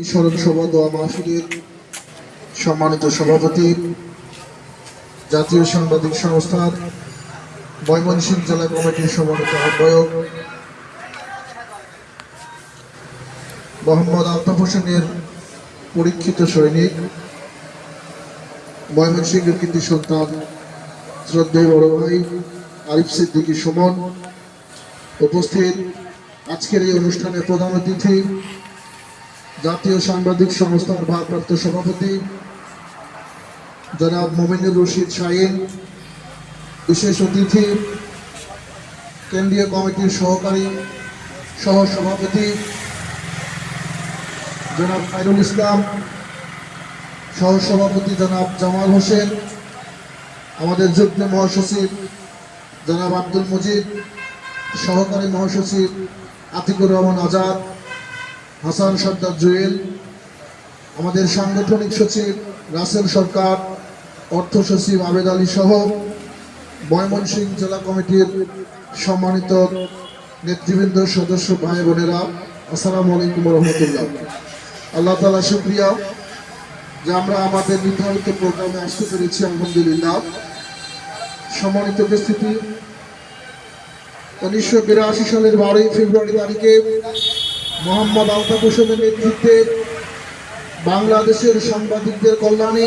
এই সভা দোয়া মাহফিলের সম্মানিত সভাপতি, জাতীয় সাংবাদিক সংস্থার ময়মনসিংহ জেলা কমিটির সম্মানিত আহ্বায়ক মোহাম্মদ আলতাফ হোসেনের পরীক্ষিত সৈনিক, ময়মনসিংহের কৃতি সন্তান শ্রদ্ধেয় বড় ভাই আরিফ সিদ্দিকী সুমন উপস্থিত। আজকের এই অনুষ্ঠানে প্রধান অতিথি জাতীয় সাংবাদিক সংস্থার ভারপ্রাপ্ত সভাপতি জনাব মোমিনুর রশিদ শাহিন, বিশেষ অতিথি, কেন্দ্রীয় কমিটির সহকারী সহ সভাপতি জনাব খায়রুল ইসলাম, সহ সভাপতি জনাব জামাল হোসেন, আমাদের যুগ্ম মহাসচিব জনাব আব্দুল মজিদ, সহকারী মহাসচিব আতিকুর রহমান আজাদ হাসান সর্দার জুয়েল, আমাদের সাংগঠনিক সচিব রাসেল সরকার, অর্থ সচিব আবেদ আলী সহ ময়মনসিংহ জেলা কমিটির সম্মানিত নেতৃবৃন্দ, সদস্য, ভাই বোনেরা, আসসালামু আলাইকুম রহমতুল্লাহ আল্লাহ তালা শুক্রিয়া যে আমরা আমাদের নির্ধারিত প্রোগ্রামে আসতে পেরেছি, আলহামদুলিল্লাহ। সম্মানিত উপস্থিতি, উনিশশো বিরাশি সালের বারোই ফেব্রুয়ারি তারিখে মোহাম্মদ আলতাফ হোসেনের নেতৃত্বে বাংলাদেশের সাংবাদিকদের কল্যাণে,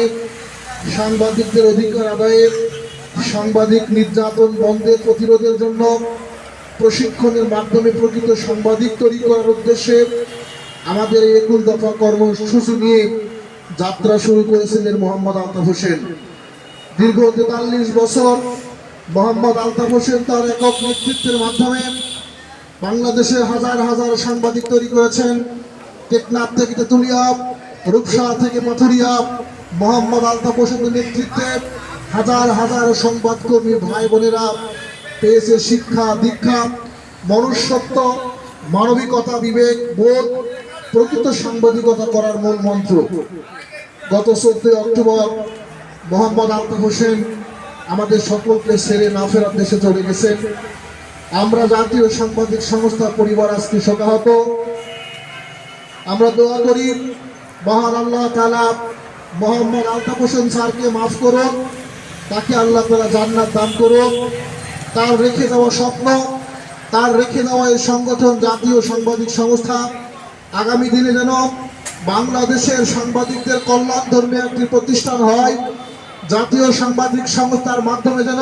সাংবাদিকদের অধিকার আদায়ে, সাংবাদিক নির্যাতন বন্ধের প্রতিরোধের জন্য প্রশিক্ষণের মাধ্যমে প্রকৃত সাংবাদিক তৈরি করার উদ্দেশ্যে আমাদের একুশ দফা কর্মসূচি নিয়ে যাত্রা শুরু করেছিলেন মোহাম্মদ আলতাফ হোসেন। দীর্ঘ তেতাল্লিশ বছর মোহাম্মদ আলতাফ হোসেন তার একক নেতৃত্বের মাধ্যমে বাংলাদেশে হাজার হাজার সাংবাদিক তৈরি করেছেন টেকনাফ থেকে তেতুলিয়া, রূপসা থেকে পাথুরিয়া মোহাম্মদ আলতাফ হোসেনের নেতৃত্বে হাজার হাজার সংবাদকর্মী ভাই বোনেরা পেয়েছে শিক্ষা, দীক্ষা, মনুষ্যত্ব, মানবিকতা বিবেক, বোধ, প্রকৃত সাংবাদিকতা করার মূল মন্ত্র। গত চোদ্দই অক্টোবর মোহাম্মদ আলতাফ হোসেন আমাদের সকলকে সেরে না ফেরার দেশে চলে গেছেন। আমরা জাতীয় সাংবাদিক সংস্থা পরিবার আজকে শোকাহত। আমরা দোয়া করি, মহান আল্লাহ তালা মোহাম্মদ আলতাফ হোসেন স্যারকে মাফ করুন তাকে আল্লাহ তালা জান্নাত দান করুন তার রেখে যাওয়া স্বপ্ন, তার রেখে দেওয়া এই সংগঠন জাতীয় সাংবাদিক সংস্থা আগামী দিনে যেন বাংলাদেশের সাংবাদিকদের কল্যাণ ধর্মে একটি প্রতিষ্ঠান হয়। জাতীয় সাংবাদিক সংস্থার মাধ্যমে যেন